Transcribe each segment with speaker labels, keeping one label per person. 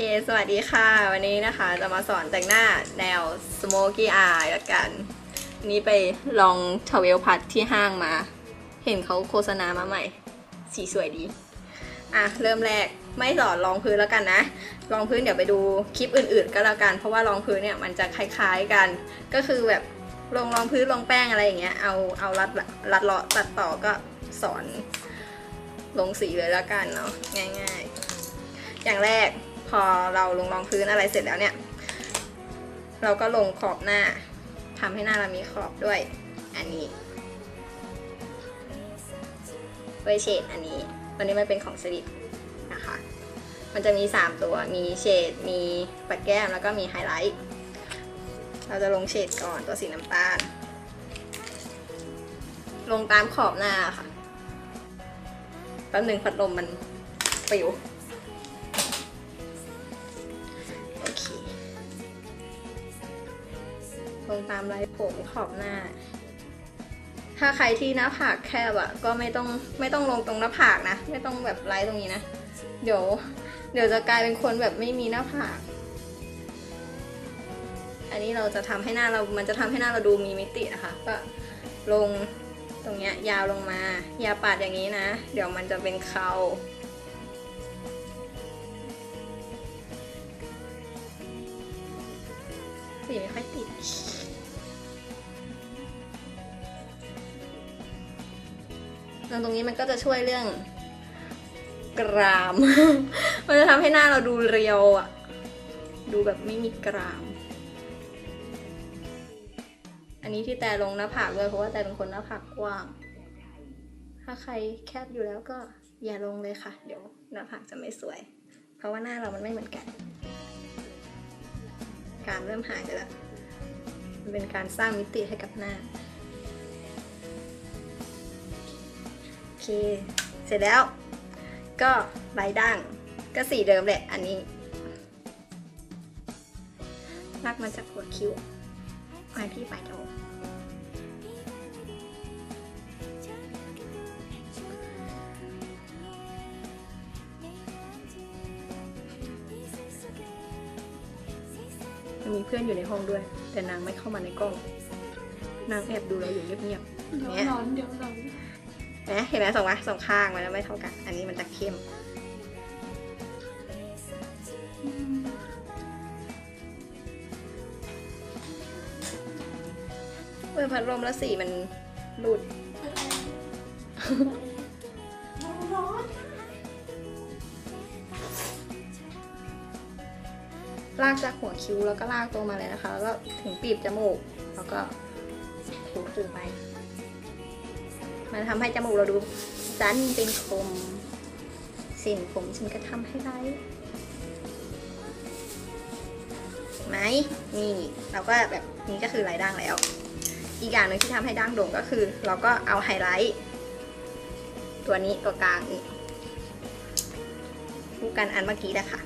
Speaker 1: เค สวัสดีค่ะ วันนี้นะคะจะมาสอนแต่งหน้าแนว smoky eye ละกันนนี้ไปลองทเวลพัดที่ห้างมา เห็นเขาโฆษณามาใหม่ สีสวยดี อะ เริ่มแรกไม่สอนรองพื้นแล้วกันนะ รองพื้นเดี๋ยวไปดูคลิปอื่นๆ ก็แล้วกัน เพราะว่ารองพื้นเนี่ยมันจะคล้ายๆกัน ก็คือแบบลงรองพื้นลงแป้งอะไรอย่างเงี้ย เอาเอารัดรัดเลาะตัดต่อก็สอนลงสีเลยแล้วกันเนาะง่าย ๆ อย่างแรก พอเราลงรองพื้นอะไรเสร็จแล้วเนี่ย เราก็ลงขอบหน้าทำให้หน้าเรามีขอบด้วย อันนี้เวเชดอันนี้ วันนี้มันเป็นของสลิดนะคะ มันจะมี 3 ตัว มีเฉด มีปัดแก้ม แล้วก็มีไฮไลท์ เราจะลงเฉดก่อนตัวสีน้ำตาล ลงตามขอบหน้าค่ะ แป๊บหนึ่งพัดลมมันปิว ลงตามลายผมขอบหน้า ถ้าใครที่หน้าผากแคบอะก็ไม่ต้องไม่ต้องลงตรงหน้าผากนะ ไม่ต้องแบบไลตรงนี้นะ เดี๋ยว เดี๋ยวจะกลายเป็นคนแบบไม่มีหน้าผาก อันนี้เราจะทำให้หน้าเรา มันจะทำให้หน้าเราดูมีมิตินะคะ ก็ลงตรงเนี้ยยาวลงมา อย่าปาดอย่างนี้นะ เดี๋ยวมันจะเป็นเขาสีไม่ค่อยติด ตรงตรงนี้มันก็จะช่วยเรื่องกราม มันจะทำให้หน้าเราดูเรียวอะดูแบบไม่มีกราม อันนี้ที่แต่ลงหน้าผากด้วยเพราะว่าแต่เป็นคนหน้าผากกว้าง ถ้าใครแคบอยู่แล้วก็อย่าลงเลยค่ะ เดี๋ยวหน้าผากจะไม่สวย เพราะว่าหน้าเรามันไม่เหมือนกัน การเริ่มหายไปแล้ว มันเป็นการสร้างมิติให้กับหน้า เคเสร็จแล้ว ก็ลายด่างก็สีเดิมแหละอันนี้ลากมาจากหัวคิ้วมาที่ปลายจมูกมันมีเพื่อนอยู่ในห้องด้วย แต่นางไม่เข้ามาในกล้อง นางแอบดูเราอยู่เงียบๆ
Speaker 2: เดี๋ยว
Speaker 1: เนี่ย
Speaker 2: ร้อนเดี๋ยวร้อน
Speaker 1: นะเห็นไหมสองวะสองข้างมันไม่เท่ากัน อันนี้มันจะเข้ม เปิดพัดลมแล้วสีมันหลุด
Speaker 2: ร้อน
Speaker 1: ลากจากหัวคิ้วแล้วก็ลากตรงมาเลยนะคะ แล้วก็ถึงปีบจมูก แล้วก็ถูๆไป มันทำให้จมูกเราดูสั้นเป็นคมสินผมฉันก็ทำให้ไร้ไหมนี่เราก็แบบนี้ก็คือลายด่างแล้ว อีกอย่างหนึ่งที่ทำให้ด่างโด่งก็คือ เราก็เอาไฮไลท์ตัวนี้ตัวกลางนี่คู่กันอันเมื่อกี้แหละค่ะ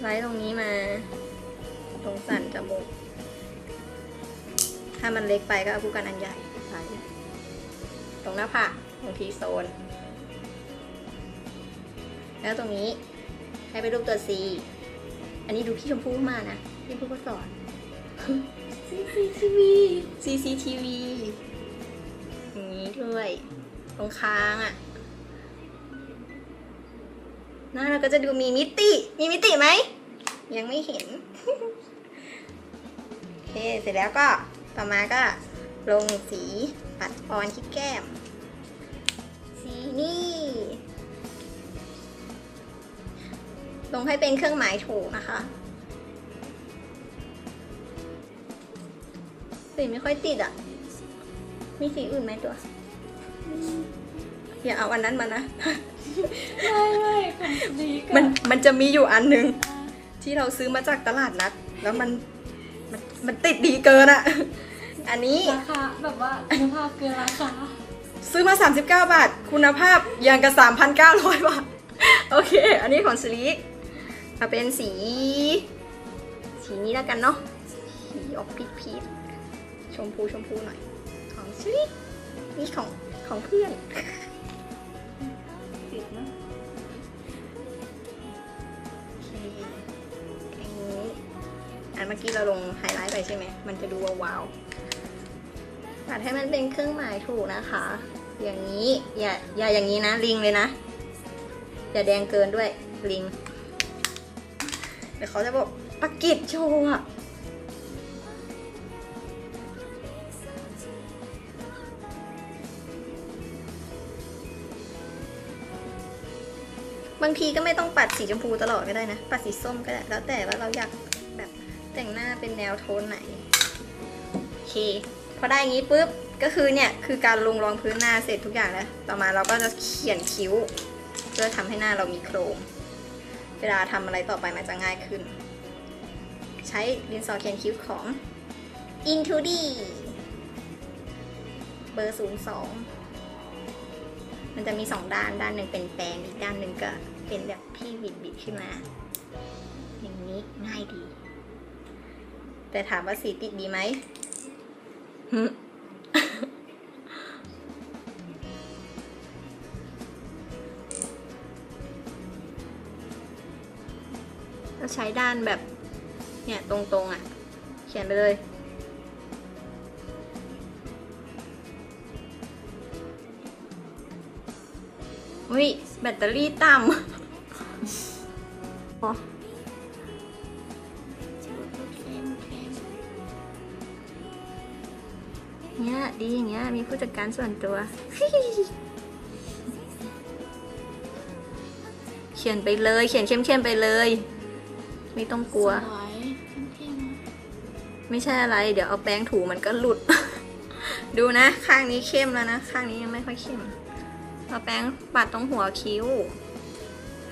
Speaker 1: ไลท์ตรงนี้มาตรงสันจมูกถ้ามันเล็กไปก็เอาคู่กันอันใหญ่ ไลท์ตรงหน้าผากตรงทีโซน แล้วตรงนี้ให้ไปรูปตัว C อันนี้ดูพี่ชมพู่มานะพี่ชมพู่ก็สอน
Speaker 2: CCTV
Speaker 1: CCTV อย่างนี้ด้วย ตรงค้างอะ่ะหน้าเราก็จะดูมีมิติ มีมิติไหม ยังไม่เห็น โอเค เสร็จแล้วก็ต่อมาก็ ลงสีปัดออนที่แก้ม สีนี่ ลงให้เป็นเครื่องหมายถูกนะคะสีไม่ค่อยติดอะ มีสีอื่นไหมตัว อย่าเอาอันนั้นมานะ
Speaker 2: ไม่ไม่ของดีกั
Speaker 1: มันมันจะมีอยู่อันหนึ่งที่เราซื้อมาจากตลาดนัด แล้วมันมันมันติดดีเกินอะ อันนี้
Speaker 2: ราคาแบบว่าคุณภาพเกินราคา
Speaker 1: ซื้อมา 39 บาท คุณภาพย่างกับ 3,900 บาท โอเค อันนี้ของสลีกมาเป็นสี สีนี้แล้วกันเนาะ สีออกพีชพีชชมพูชมพูหน่อย ของสลีกนี่ของของเพื่อน
Speaker 2: ติดนะอันเมื่
Speaker 1: อกี้เราลงไฮไลท์ไปใช่ไหม มันจะดูว้าว ตัดให้มันเป็นเครื่องหมายถูกนะคะ อย่างนี้อย่าอย่าอย่างนี้นะลิงเลยนะ อย่าแดงเกินด้วยลิง เดี๋ยวเขาจะบอกปักกิจโชว์อะบางทีก็ไม่ต้องปัดสีชมพูตลอดก็ได้นะ ปัดสีส้มก็ได้ แล้วแต่ว่าเราอยากแบบแต่งหน้าเป็นแนวโทนไหน โอเค พอได้อย่างนี้ปุ๊บก็คือเนี่ยคือการลงรองพื้นหน้าเสร็จทุกอย่างแล้วต่อมาเราก็จะเขียนคิ้ว เพื่อทำให้หน้าเรามีโครง เวลาทำอะไรต่อไปมันจะง่ายขึ้น ใช้ดินสอเขียนคิ้วของ Into D เบอร์ศูนย์สองมันจะมีสองด้าน ด้านหนึ่งเป็นแปรงอีกด้านหนึ่งก็เป็นแบบที่บิดบิดๆขึ้นมา อย่างนี้ง่ายดี แต่ถามว่าสีติดดีไหม หึเราใช้ด้านแบบ เนี่ย ตรงๆอะ เขียนไปเลยอุ้ยแบตเตอรี่ต่ำ ผู้จัดการส่วนตัว เขียนไปเลย เขียนเข้มๆไปเลย ไม่ต้องกลัว
Speaker 2: สวยเข้ม
Speaker 1: ไม่ใช่อะไร เดี๋ยวเอาแป้งถูมันก็หลุด ดูนะ ข้างนี้เข้มแล้วนะ ข้างนี้ยังไม่ค่อยเข้ม เอาแป้งปัดตรงหัวคิ้ว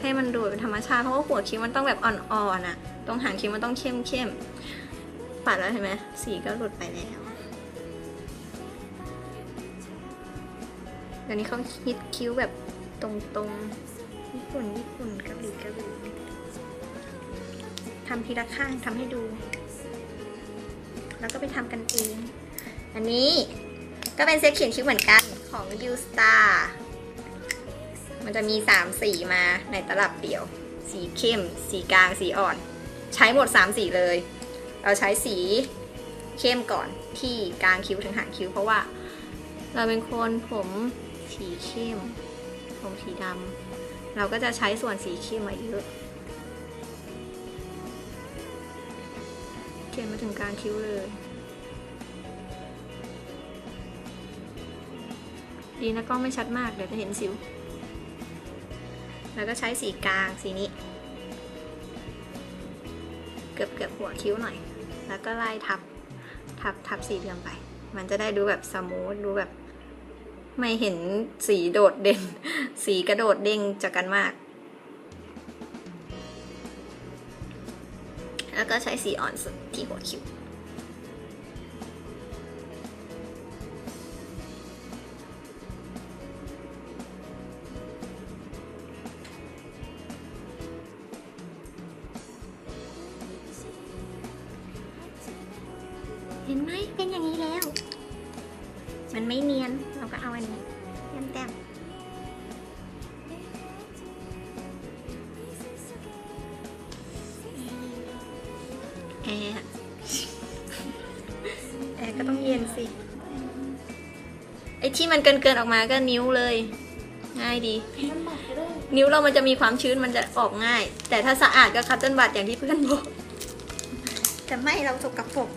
Speaker 1: ให้มันดูเป็นธรรมชาติ เพราะว่าหัวคิ้วมันต้องแบบอ่อนๆอะ ตรงหางคิ้วมันต้องเข้มเข้มๆปัดแล้วเห็นไหมสีก็หลุดไปแล้ว เดี๋ยวนี้เขาฮิตคิ้วแบบตรงๆ ญี่ปุ่น ญี่ปุ่นเกาหลีเกาหลีทำทีละข้างทำให้ดู แล้วก็ไปทำกันเอง อันนี้ก็เป็นเซตเขียนคิ้วเหมือนกันของ U Star มันจะมี3สีมาในตลับเดียว สีเข้ม สีกลาง สีอ่อน ใช้หมด 3 สีเลย เราใช้สีเข้มก่อนที่กลางคิ้วถึงหางคิ้วเพราะว่า เราเป็นคนผม สีเข้มผมสีดำเราก็จะใช้ส่วนสีเข้มมาเยอะเขียนมาถึงกางคิ้วเลยดีนะกล้องไม่ชัดมากเดี๋ยวจะเห็นสิว แล้วก็ใช้สีกลางสีนี้ เกือบเกือบหัวคิ้วหน่อย แล้วก็ไล่ทับ ทับทับสีเหลืองไป มันจะได้ดูแบบสมูทดูแบบ ไม่เห็นสีโดดเด่น สีกระโดดเด้งจากกันมาก แล้วก็ใช้สีอ่อนสุดที่หัวคิ้วเห็นไหมเป็นอย่างนี้แล้ว มันไม่เนียน ก็เอาอันนี้แต้มแต้มแอร์แอร์ก็ต้องเย็นสิ ไอ้ที่มันเกินเกินๆออกมาก็นิ้วเลย ง่ายดี
Speaker 2: ๆน้ำหมักก็ได้
Speaker 1: นิ้วเรามันจะมีความชื้นมันจะออกง่าย แต่ถ้าสะอาดก็คัตเติ้ลบัตอย่างที่เพื่อนบอก แต่ไม่เราสกปรก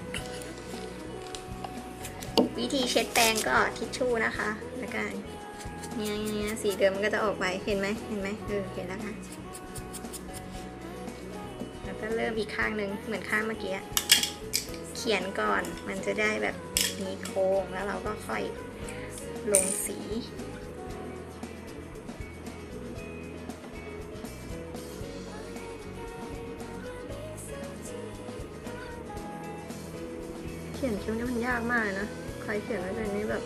Speaker 1: วิธีเช็ดแปรงก็ทิชชู่นะคะแล้วก็เนี่ยเนี่ยสีเดิมมันก็จะออกไปเห็นไหมเห็นไหมเออเห็นแล้วค่ะแล้วก็เริ่มอีกข้างหนึ่งเหมือนข้างเมื่อกี้เขียนก่อนมันจะได้แบบมีโค้งแล้วเราก็ค่อยลงสีเขียนคิ้วนี่มันยากมากนะ ครเขียนไม่เป็นนี่แบบ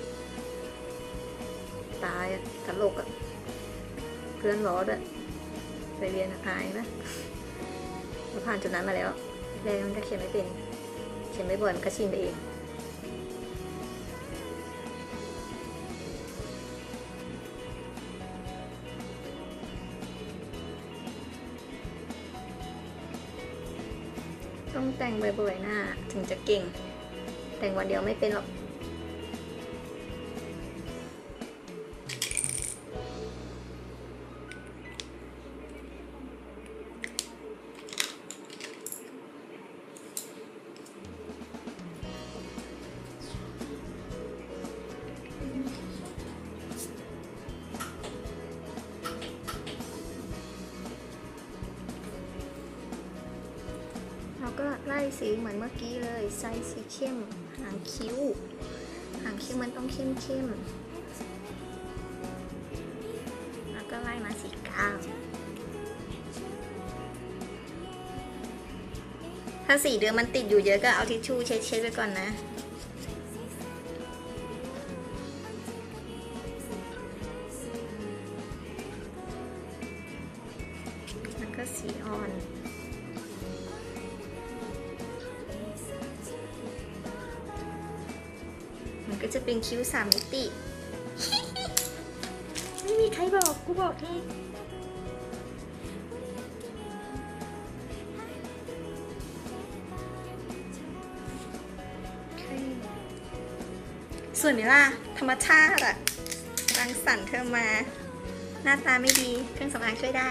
Speaker 1: ตายอะตลกอะเพื่อนล้อด้วยไปเรียนอายนะเราผ่านจุดนั้นมาแล้วแรกมันก็เขียนไม่เป็น เขียนไม่บ่อยมันก็ชินไปเองต้องแต่งบ่อยๆหน้าถึงจะเก่ง แต่งวันเดียวไม่เป็นหรอก สีเหมือนเมื่อกี้เลยใส่สีเข้ม หางคิ้ว หางคิ้วมันต้องเข้มเข้มๆแล้วก็ไล่มาสีกลางถ้าสีเดิมมันติดอยู่เยอะก็เอาทิชชู่เช็ดๆไว้ก่อนนะแล้วก็สีอ่อน จะเป็นคิ้วสามมิติ ไม่มีใครบอก กูบอกเองโอเคส่วนไหมล่ะ ธรรมชาติอะรังสรรค์เธอมา หน้าตาไม่ดี เครื่องสำอางช่วยได้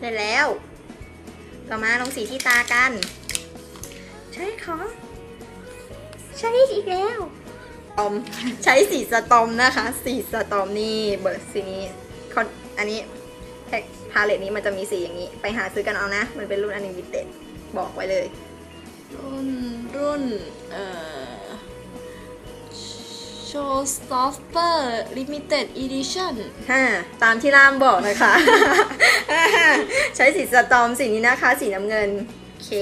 Speaker 1: ได้แล้ว ต่อมาลงสีที่ตากัน ใช่ขอ ใช้อีกแล้วตอมใช้สีสตอมนะคะสีสตอมนี่เบอร์สีนี้คอนอันนี้แพ็คพาเลตนี้มันจะมีสีอย่างนี้ ไปหาซื้อกันเอานะ มันเป็นรุ่นอันนิมิเต็ดบอกไว้เลย
Speaker 2: รุ่นรุ่นเอ่อ Showstopper Limited Edition
Speaker 1: ฮ่าตามที่ล่ามบอกนะคะ ใช้สีสตอมสีนี้นะคะ สีน้ำเงิน โอเค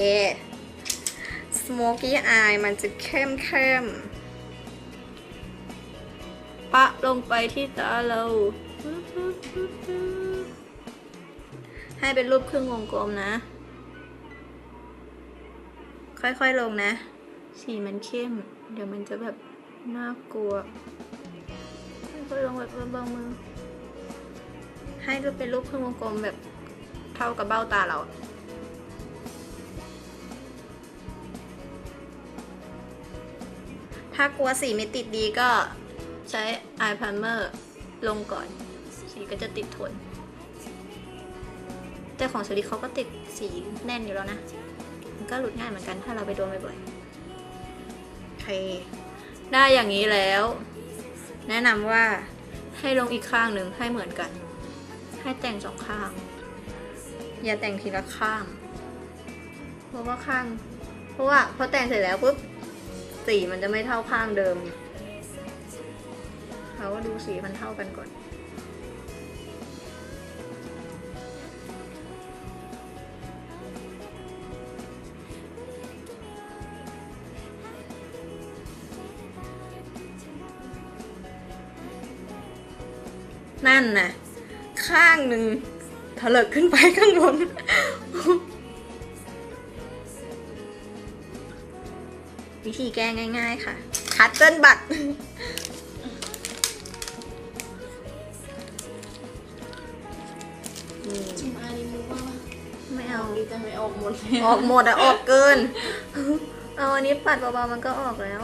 Speaker 1: smoky eye มันจะเข้มเข้มปะลงไปที่ตาเรา ให้เป็นรูปครึ่งวงกลมนะ ค่อยๆลงนะ สีมันเข้ม เดี๋ยวมันจะแบบน่ากลัว ค่อยๆลงแบบเบาๆมือ ให้รูปเป็นรูปครึ่งวงกลมแบบเท่ากับเบ้าตาเรา ถ้ากลัวสีไม่ติดดีก็ใช้ eye primer ลงก่อน สีก็จะติดทน แต่ของสลิเขาก็ติดสีแน่นอยู่แล้วนะ มันก็หลุดง่ายเหมือนกันถ้าเราไปโดนบ่อยๆโอเค ได้อย่างนี้แล้ว แนะนำว่าให้ลงอีกข้างหนึ่งให้เหมือนกัน ให้แต่งสองข้าง อย่าแต่งทีละข้าง เพราะว่าข้าง เพราะว่าพอแต่งเสร็จแล้วปุ๊บ สีมันจะไม่เท่าข้างเดิมเราก็ดูสีมันเท่ากันก่อน นั่นน่ะ ข้างหนึ่งถลกขึ้นไปข้างบน วิธีแก้ง่ายๆค่ะ คัตเติ้ลบัต
Speaker 2: จุมอารีมูว่า
Speaker 1: ไม่เอา
Speaker 2: ดีจังเลยออกหมดเลย
Speaker 1: ออกหมดอะออกเกิน เอาอันนี้ปัดเบาๆมันก็ออกแล้ว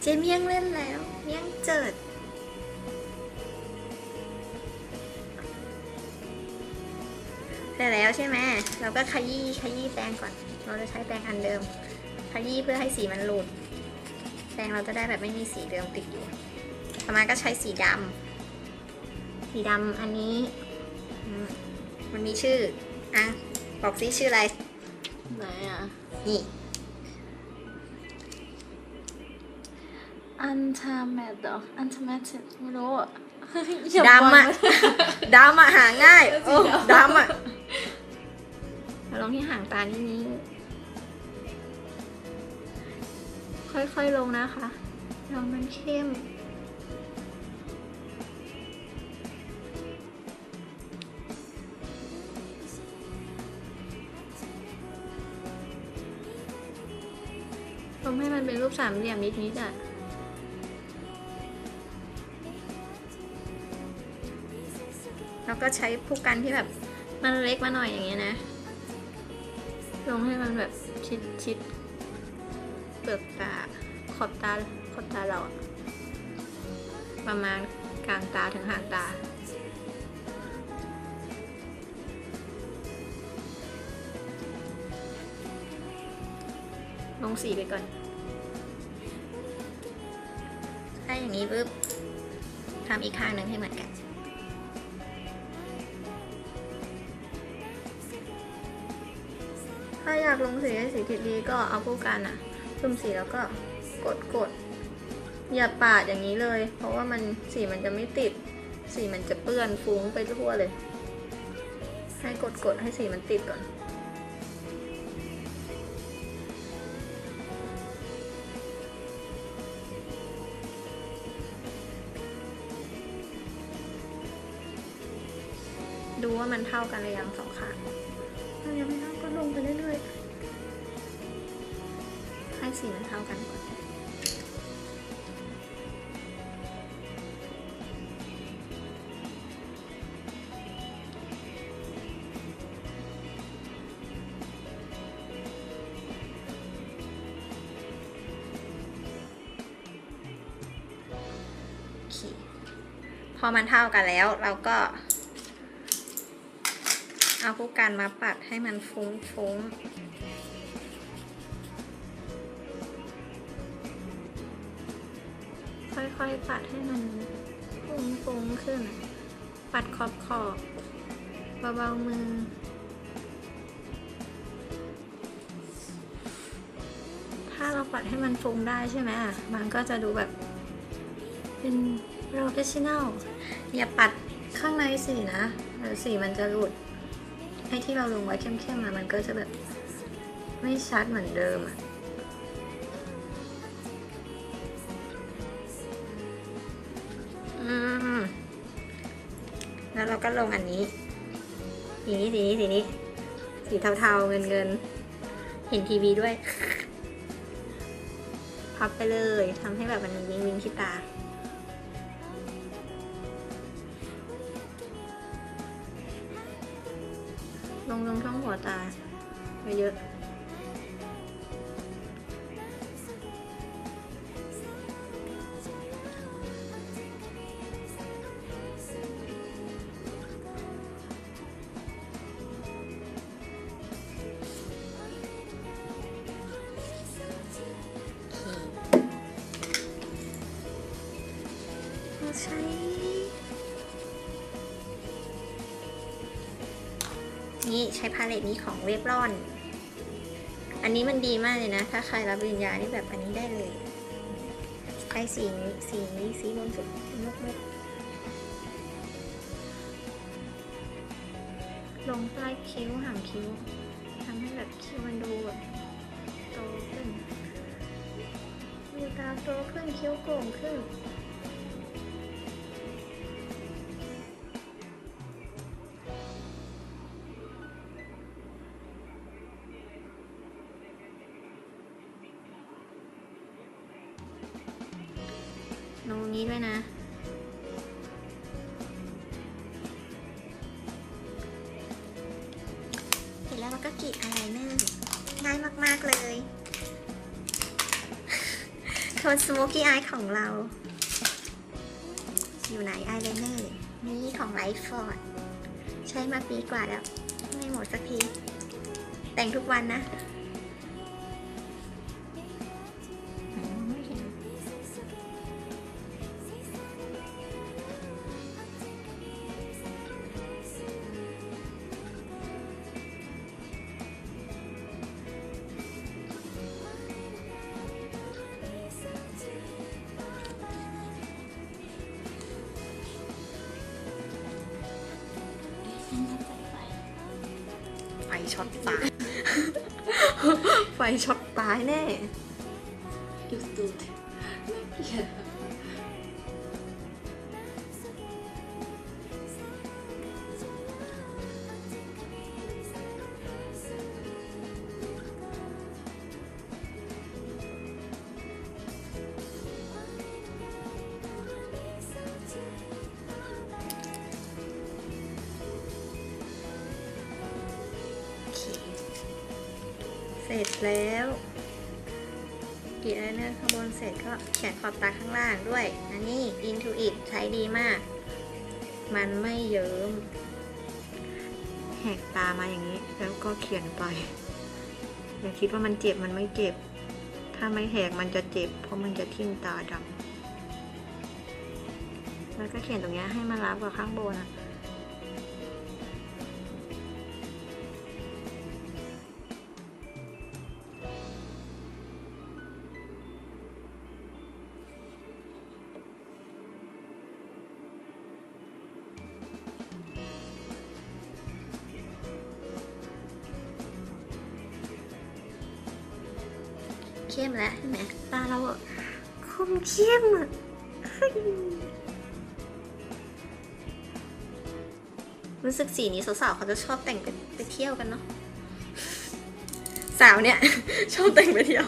Speaker 1: เจเมี่ยงเล่นแล้ว เมี่ยงเจิด ได้แล้วใช่ไหมเราก็ขยี้ขยี้แปรงก่อน เราจะใช้แปรงอันเดิม ขยี้เพื่อให้สีมันหลุด แปรงเราจะได้แบบไม่มีสีเดิมติดอยู่ต่อมาก็ใช้สีดำสีดำอันนี้อืมมันมีชื่อ อะ บอกซิชื่ออะไร
Speaker 2: ไหนอะ
Speaker 1: นี่
Speaker 2: อันทาแมดดอกอันทาแมดไม่รู้อะ
Speaker 1: ดำอะดำอะหาง่าย โอ้ดำอะมา ลงที่ห่างตานี้ค่อยๆลงนะคะลองมันเข้มทำให้มันเป็นรูปสามเหลี่ยมนิดๆอะแล้วก็ใช้ผู้กันที่แบบมันเล็กมาหน่อยอย่างเงี้ยนะ ลงให้มันแบบชิดชิดเปลือกตาขอบตาขอบตาเราประมาณกลางตาถึงหางตาลงสีไปก่อน ถ้าอย่างนี้ปุ๊บทำอีกข้างหนึ่งให้เหมือนกัน ถ้าอยากลงสีให้สีติดดีก็เอาผู้กันอะจุ่มสีแล้วก็กดกดอย่าปาดอย่างนี้เลย เพราะว่ามันสีมันจะไม่ติด สีมันจะเปื้อนฟุ้งไปทั่วเลย ให้กดกดให้สีมันติดก่อน ดูว่ามันเท่ากันหรือยังสองข้าง ให้สีมันเท่ากันก่อนโอเคพอมันเท่ากันแล้วเราก็ เอาผู้กันมาปัดให้มันฟุ้งฟุ้ง ปัดให้มันฟุ้งฟงขึ้น ปัดขอบขอบเบาๆมือถ้าเราปัดให้มันฟุ้งได้ใช่ไหมมันก็จะดูแบบเป็น professional อย่าปัดข้างในสีนะเดี๋ยวสีมันจะหลุดไอ้ที่เราลงไว้เข้มๆมามันก็จะแบบไม่ชัดเหมือนเดิมอะ เราก็ลงอันนี้ สีนี้สีนี้สีนี้ สีเทาๆเงินเงินเห็นทีวีด้วย พับไปเลยทำให้แบบมันวิงวิงที่ตา พาเลตนี้ของเวฟรอน อันนี้มันดีมากเลยนะ ถ้าใครรับปริญญานี่แบบอันนี้ได้เลยใช้สีนี้สีนี้สีบนสุดมุกมุกลงใต้คิ้วหางคิ้วทำให้แบบคิ้วมันดูแบบโตขึ้นมีตาโตขึ้นคิ้วโก่งขึ้น ลงนี้ด้วยนะ เสร็จแล้วเราก็กรีดอะไรเนอร์ง่ายมาก ๆ เลยโทนสโมกี้อายของเรา อยู่ไหนอายไลเนอร์นี่ของไลฟ์ฟอร์ด ใช้มาปีกว่าแล้ว ไม่หมดสักที แต่งทุกวันนะ ช็อตตาย ไฟช็อตตายแน่
Speaker 2: ดูดูดน่าเกลียด อ
Speaker 1: ย่าคิดว่ามันเจ็บมันไม่เจ็บ ถ้าไม่แหกมันจะเจ็บ เพราะมันจะทิ่มตาดำแล้วก็เขียนตรงนี้ให้มันรับกับข้างบนอะ เข้มอะเฮ้ยรู้สึกสีนี้สาวๆเขาจะชอบแต่งไปไปเที่ยวกันเนาะสาวเนี่ย ชอบแต่งไปเที่ยว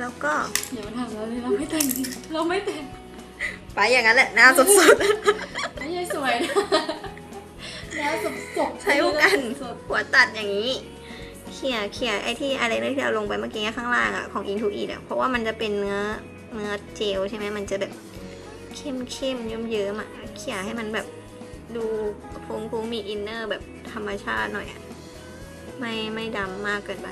Speaker 1: แล้วก็
Speaker 2: เดี๋ยวมาถามเราเลยเราไม่แต่งจริงเราไม่แต่ง
Speaker 1: ไปอย่างนั้นแหละหน้าสด
Speaker 2: ไม่ใช่สวยนะแล้วสบสบ
Speaker 1: ๆใช้ผู้กัน
Speaker 2: สด
Speaker 1: หัวตัดอย่างนี้เขี่ยเขี่ยไอ้ที่อะไรที่เราลงไปเมื่อกี้ข้างล่างอะของ Intuit อะเพราะว่ามันจะเป็นเนื้อ เนื้อเจลใช่ไหมมันจะแบบเข้มเข้มๆเยิ้มๆอะเขี่ยให้มันแบบดูฟุ้งฟุ้งๆมีอินเนอร์แบบธรรมชาติหน่อยอะไม่ไม่ดำมากเกินไป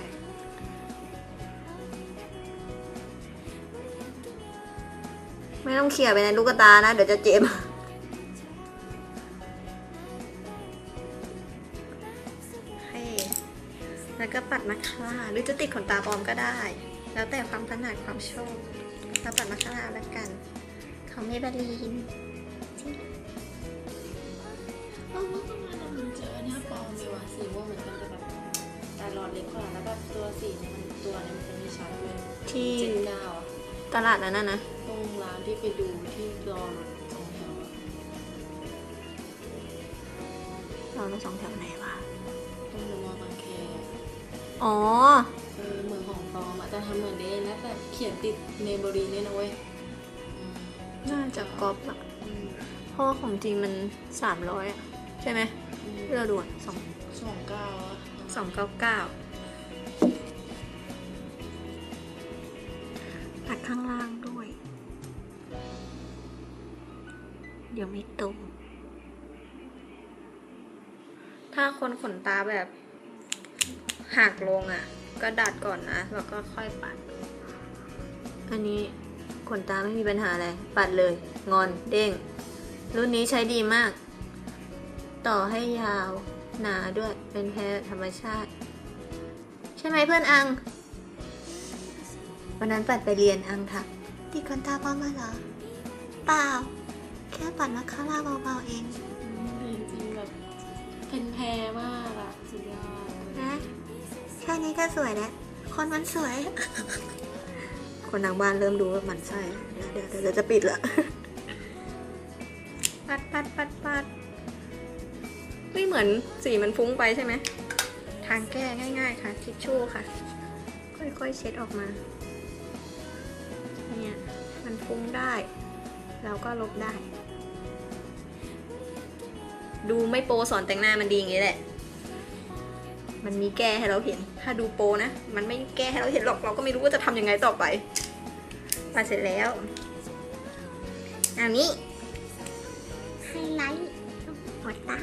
Speaker 1: ไม่ต้องเขี่ยไปในลูกตานะ เดี๋ยวจะเจ็บให้แล้วก็ปัดมาคาร่าหรือจะติดขนตาปลอมก็ได้ แล้วแต่ความถนัดความชอบ แล้วปัดมาคาร่าแล้วกันเขาไม่บาลีน
Speaker 2: เออเมื่อวานเรามันเจออันเนี้ยปลอมเลยว่ะสีม่วงเหมือนกันแต่แบบแต่หลอดเล็กกว่าแล้วแบบตัวสีเนี่ยมันตัวเนี่ยมันจะไม่ชัดเลย
Speaker 1: ที่
Speaker 2: เจ็ดเก้าอะ
Speaker 1: ตลาดนั้นน่ะนะ
Speaker 2: ตรงร้านที่ไปดูที่รอรถสองแถวอะ
Speaker 1: เราในสองแถวไหนวะ
Speaker 2: ตรงเดอะมอลล์บางแคอะ
Speaker 1: อ๋อ
Speaker 2: เออเหมือนข องปลอมอะแต่ทำเหมือนเด้นะแต่เขียนติดเนเบอรีเนี่ยนะเว้ยอืม
Speaker 1: น่าจะก๊อปอะ
Speaker 2: อืม
Speaker 1: เพราะว่าของจริงมันสามร้อยอะใช่ไหม
Speaker 2: อืม
Speaker 1: ที่เราด่วนสอง
Speaker 2: สองเก้าอะ
Speaker 1: สองเก้าเก้าปัดข้างล่างด้วย เดี๋ยวไม่ตรง ถ้าคนขนตาแบบหักลงอะ ก็ดัดก่อนนะ แล้วก็ค่อยปัด อันนี้ขนตาไม่มีปัญหาอะไร ปัดเลย งอน เด้ง รุ่นนี้ใช้ดีมาก ต่อให้ยาว หนาด้วย เป็นแพรธรรมชาติ ใช่ไหมเพื่อนอัง วันนั้นปัดไปเรียนอังทักติดขนตาปลอมมาเหรอ เปล่า แค่ปัดมาคาร่าเบาๆเอง
Speaker 2: อืมจริงๆแบบเป็นแพรมาก
Speaker 1: ค่นี้ก็สวยแล้ว คนมันสวย คนทางบ้านเริ่มดูว่ามันใช่เดี๋ยวเดี๋ยวจะปิดละปัดปัดปัดปัดไม่เหมือนสีมันฟุ้งไปใช่ไหม ทางแก้ง่าย ๆ ค่ะ ทิชชู่ค่ะ ค่อยๆเช็ดออกมา เนี่ย มันฟุ้งได้ เราก็ลบได้ ดูไม่โปสอนแต่งหน้ามันดีอย่างนี้แหละ มันมีแก้ให้เราเห็น ถ้าดูโปนะ มันไม่แก้ให้เราเห็นหรอก เราก็ไม่รู้ว่าจะทำยังไงต่อไปปัดเสร็จแล้วอันนี้ไฮไลท์หัวตา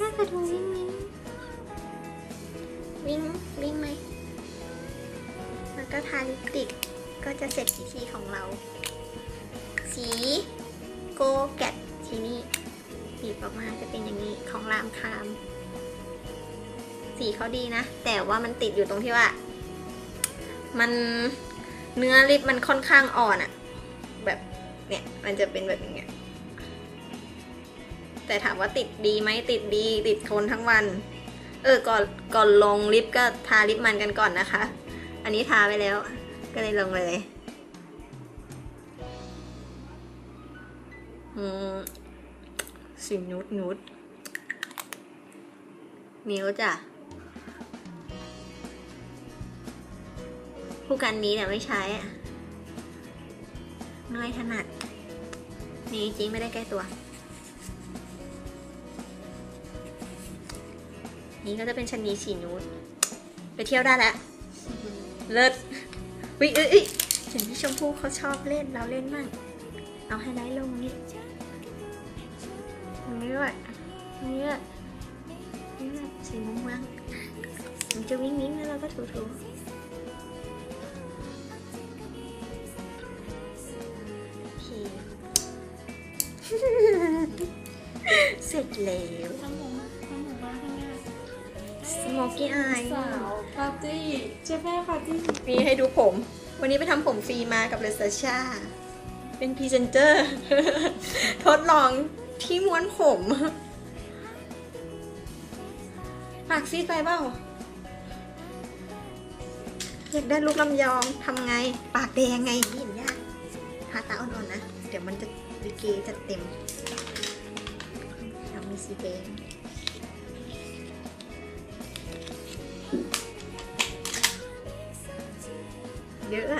Speaker 1: น่ากระดูวิ่งวิ่งวิ่งวิ่งไหมแล้วก็ทาลิปติกก็จะเสร็จพิธีของเรา สี โกแกตทีนี่บีบออกมาจะเป็นอย่างนี้ของรามคาม สีเขาดีนะ แต่ว่ามันติดอยู่ตรงที่ว่า มันเนื้อลิปมันค่อนข้างอ่อนอะแบบเนี่ยมันจะเป็นแบบอย่างเงี้ยแต่ถามว่าติดดีไหมติดดีติดทนทั้งวัน เออก่อนก่อนลงลิปก็ทาลิปมันกันก่อนนะคะ อันนี้ทาไปแล้วก็เลยลงเลย สีนุดนุดนิ้วจ้ะผู้กันนี้แต่ไม่ใช้อะน้อยถนัด นี่จริงไม่ได้ใกล้ตัว นี่ก็จะเป็นชันนีฉีนูดไปเที่ยวได้แล้ว เลิศวิเอ้ยเอ้ยเห็นพี่ชมพู่เขาชอบเล่นเราเล่นมั่งเอาให้ได้ลงนี่ นี้ด้วยตรงนี้ด้วยนี่ด้วยสีม่วงม่วงมันจะวิ่งวิ่งแล้วเราก็ถูถูโอเคเสร็จแล้ว
Speaker 2: ทั้งหมูทั้งหมูบ้านทั้งแม่
Speaker 1: สโมกี้อาย
Speaker 2: สาวปาร์ตี้เจ๊แม่ปาร์ตี้
Speaker 1: มีให้ดูผม วันนี้ไปทำผมฟรีมากับเลสชาเป็นพรีเซนเตอร์ ทดลอง ที่ม้วนผมปากซีดไปเปล่าอยากได้ลูกลำยองทำไง ปากแดงไงเห็นยากทาตาอ่อนๆนะ เดี๋ยวมันจะดีเกจะเต็มเรามีสีแดงเยอะ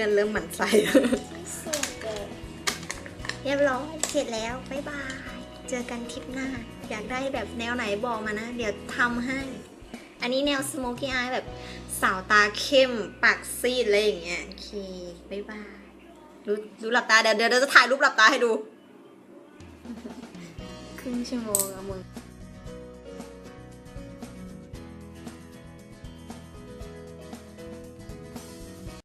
Speaker 1: พื่อนเริ่มหมั่นไส้
Speaker 2: สุดเกิด
Speaker 1: เรียบร้อยเสร็จแล้วบ๊ายบาย เจอกันทริปหน้า อยากได้แบบแนวไหนบอกมานะ เดี๋ยวทำให้ อันนี้แนว smoky eye แบบสาวตาเข้ม ปากซีดอะไรอย่างเงี้ยโอเคบ๊ายบายดูดูหลับตาเดี๋ยวเดี๋ยวจะถ่ายรูปหลับตาให้ดู ครึ่งชั่วโมงอะมึง